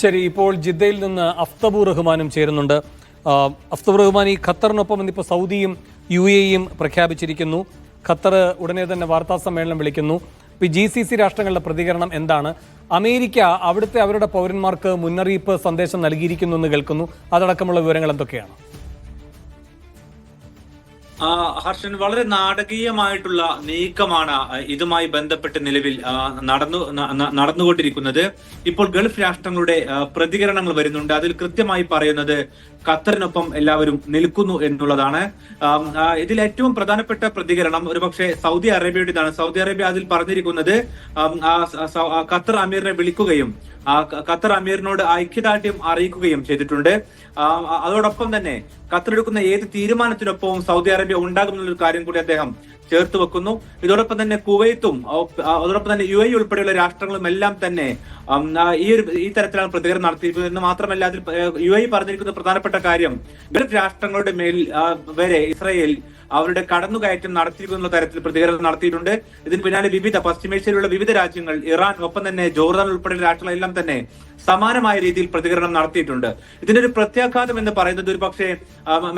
ശരി ഇപ്പോൾ ജിദ്ദയിൽ നിന്ന് അഫ്തബു റഹ്മാനും ചേരുന്നുണ്ട്. അഫ്തബൂർ അഫ്തബു റഹ്മാൻ ഈ ഖത്തറിനൊപ്പം ഇന്നിപ്പോൾ സൗദിയും യു എയും പ്രഖ്യാപിച്ചിരിക്കുന്നു. ഖത്തർ ഉടനെ തന്നെ വാർത്താ സമ്മേളനം വിളിക്കുന്നു. ഇപ്പോൾ ജി സി സി രാഷ്ട്രങ്ങളുടെ പ്രതികരണം എന്താണ്? അമേരിക്ക അവിടുത്തെ അവരുടെ പൗരന്മാർക്ക് മുന്നറിയിപ്പ് സന്ദേശം നൽകിയിരിക്കുന്നു എന്ന് കേൾക്കുന്നു. അതടക്കമുള്ള വിവരങ്ങൾ എന്തൊക്കെയാണ്? ഹർഷൻ വളരെ നാടകീയമായിട്ടുള്ള നീക്കമാണ് ഇതുമായി ബന്ധപ്പെട്ട് നിലവിൽ നടന്നു നടന്നുകൊണ്ടിരിക്കുന്നത്. ഇപ്പോൾ ഗൾഫ് രാഷ്ട്രങ്ങളുടെ പ്രതികരണങ്ങൾ വരുന്നുണ്ട്. അതിൽ കൃത്യമായി പറയുന്നത് ഖത്തറിനൊപ്പം എല്ലാവരും നിൽക്കുന്നു എന്നുള്ളതാണ്. ഇതിൽ ഏറ്റവും പ്രധാനപ്പെട്ട പ്രതികരണം ഒരുപക്ഷെ സൗദി അറേബ്യയുടേതാണ്. സൗദി അറേബ്യ അതിൽ പറഞ്ഞിരിക്കുന്നത് ഖത്തർ അമീറിനെ വിളിക്കുകയും ഖത്തർ അമീറിനോട് ഐക്യദാർഢ്യം അറിയിക്കുകയും ചെയ്തിട്ടുണ്ട്. അതോടൊപ്പം തന്നെ ഖത്തർ എടുക്കുന്ന ഏത് തീരുമാനത്തിനൊപ്പവും സൗദി അറേബ്യ ഉണ്ടാകുമെന്നുള്ള കാര്യം കൂടി അദ്ദേഹം ചേർത്ത് വെക്കുന്നു. ഇതോടൊപ്പം തന്നെ കുവൈത്തും അതോടൊപ്പം തന്നെ യു എ ഉൾപ്പെടെയുള്ള രാഷ്ട്രങ്ങളും എല്ലാം തന്നെ ഈ ഒരു ഈ തരത്തിലാണ് പ്രതികരണം നടത്തിയിരിക്കുന്നത്. മാത്രമല്ല അതിൽ യു എ പറഞ്ഞിരിക്കുന്ന പ്രധാനപ്പെട്ട കാര്യം ഗൾഫ് രാഷ്ട്രങ്ങളുടെ മേൽ വരെ ഇസ്രയേൽ അവരുടെ കടന്നുകയറ്റം നടത്തിയിരിക്കുന്ന തരത്തിൽ പ്രതികരണം നടത്തിയിട്ടുണ്ട്. ഇതിന് പിന്നാലെ വിവിധ പശ്ചിമേഷ്യയിലുള്ള വിവിധ രാജ്യങ്ങൾ ഇറാൻ ഒപ്പം തന്നെ ജോർദാൻ ഉൾപ്പെടെയുള്ള രാഷ്ട്രങ്ങളെല്ലാം തന്നെ സമാനമായ രീതിയിൽ പ്രതികരണം നടത്തിയിട്ടുണ്ട്. ഇതിന്റെ ഒരു പ്രത്യാഘാതം എന്ന് പറയുന്നത് ഒരു പക്ഷേ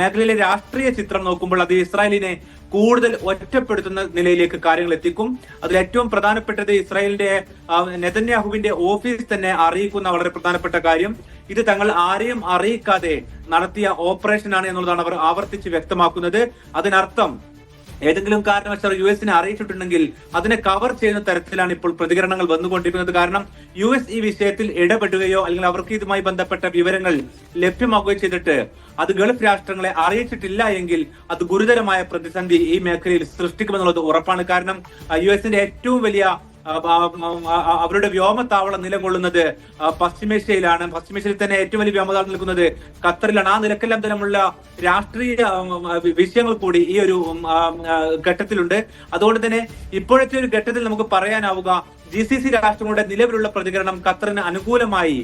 മേഖലയിലെ രാഷ്ട്രീയ ചിത്രം നോക്കുമ്പോൾ അത് ഇസ്രായേലിനെ കൂടുതൽ ഒറ്റപ്പെടുത്തുന്ന നിലയിലേക്ക് കാര്യങ്ങൾ എത്തിക്കും. അതിൽ ഏറ്റവും പ്രധാനപ്പെട്ടത് ഇസ്രായേലിന്റെ നെതന്യാഹുവിന്റെ ഓഫീസ് തന്നെ അറിയിക്കുന്ന വളരെ പ്രധാനപ്പെട്ട കാര്യം. ഇത് തങ്ങൾ ആരെയും അറിയിക്കാതെ നടത്തിയ ഓപ്പറേഷൻ ആണ് എന്നുള്ളതാണ് അവർ ആവർത്തിച്ച് വ്യക്തമാക്കുന്നത്. അതിനർത്ഥം ഏതെങ്കിലും കാരണവശാൽ യു എസിനെ അറിയിച്ചിട്ടുണ്ടെങ്കിൽ അതിനെ കവർ ചെയ്യുന്ന തരത്തിലാണ് ഇപ്പോൾ പ്രതികരണങ്ങൾ വന്നുകൊണ്ടിരിക്കുന്നത്. കാരണം യു എസ് ഈ വിഷയത്തിൽ ഇടപെടുകയോ അല്ലെങ്കിൽ അവർക്ക് ഇതുമായി ബന്ധപ്പെട്ട വിവരങ്ങൾ ലഭ്യമാക്കുകയോ ചെയ്തിട്ട് അത് ഗൾഫ് രാഷ്ട്രങ്ങളെ അറിയിച്ചിട്ടില്ല എങ്കിൽ അത് ഗുരുതരമായ പ്രതിസന്ധി ഈ മേഖലയിൽ സൃഷ്ടിക്കുമെന്നുള്ളത് ഉറപ്പാണ്. കാരണം യു എസിന്റെ ഏറ്റവും വലിയ അവരുടെ വ്യോമത്താവളം നിലകൊള്ളുന്നത് പശ്ചിമേഷ്യയിലാണ്. പശ്ചിമേഷ്യയിൽ തന്നെ ഏറ്റവും വലിയ വ്യോമതാവളം നിൽക്കുന്നത് ഖത്തറിലാണ്. ആ നിലക്കെല്ലാം തരമുള്ള രാഷ്ട്രീയ വിഷയങ്ങൾ കൂടി ഈ ഒരു ഘട്ടത്തിലുണ്ട്. അതുകൊണ്ട് തന്നെ ഇപ്പോഴത്തെ ഒരു ഘട്ടത്തിൽ നമുക്ക് പറയാനാവുക ജി സി സി രാഷ്ട്രങ്ങളുടെ നിലവിലുള്ള പ്രതികരണം ഖത്തറിന് അനുകൂലമായി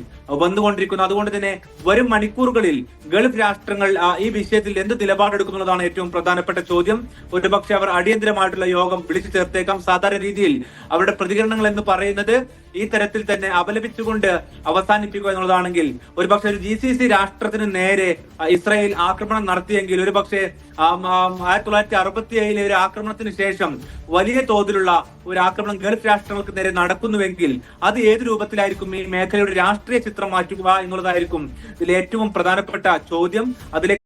വന്നുകൊണ്ടിരിക്കുന്നു. അതുകൊണ്ട് തന്നെ വരും മണിക്കൂറുകളിൽ ഗൾഫ് രാഷ്ട്രങ്ങൾ ഈ വിഷയത്തിൽ എന്ത് നിലപാടെടുക്കുന്നതാണ് ഏറ്റവും പ്രധാനപ്പെട്ട ചോദ്യം. ഒരുപക്ഷെ അവർ അടിയന്തരമായിട്ടുള്ള യോഗം വിളിച്ചു ചേർത്തേക്കാം. സാധാരണ രീതിയിൽ അവരുടെ പ്രതികരണങ്ങൾ എന്ന് പറയുന്നത് ഈ തരത്തിൽ തന്നെ അപലപിച്ചുകൊണ്ട് അവസാനിപ്പിക്കുക എന്നുള്ളതാണെങ്കിൽ ഒരുപക്ഷെ ഒരു ജി സി സി രാഷ്ട്രത്തിന് നേരെ ഇസ്രായേൽ ആക്രമണം നടത്തിയെങ്കിൽ ഒരുപക്ഷെ ആയിരത്തി തൊള്ളായിരത്തി അറുപത്തി ഏഴിലെ ഒരു ആക്രമണത്തിന് ശേഷം വലിയ തോതിലുള്ള ഒരു ആക്രമണം ഗൾഫ് രാഷ്ട്രങ്ങൾക്ക് നേരെ നടക്കുന്നുവെങ്കിൽ അത് ഏത് രൂപത്തിലായിരിക്കും ഈ മേഖലയുടെ രാഷ്ട്രീയ ചിത്രം മാറ്റുക എന്നുള്ളതായിരിക്കും ഇതിൽ ഏറ്റവും പ്രധാനപ്പെട്ട ചോദ്യം. അതിലെ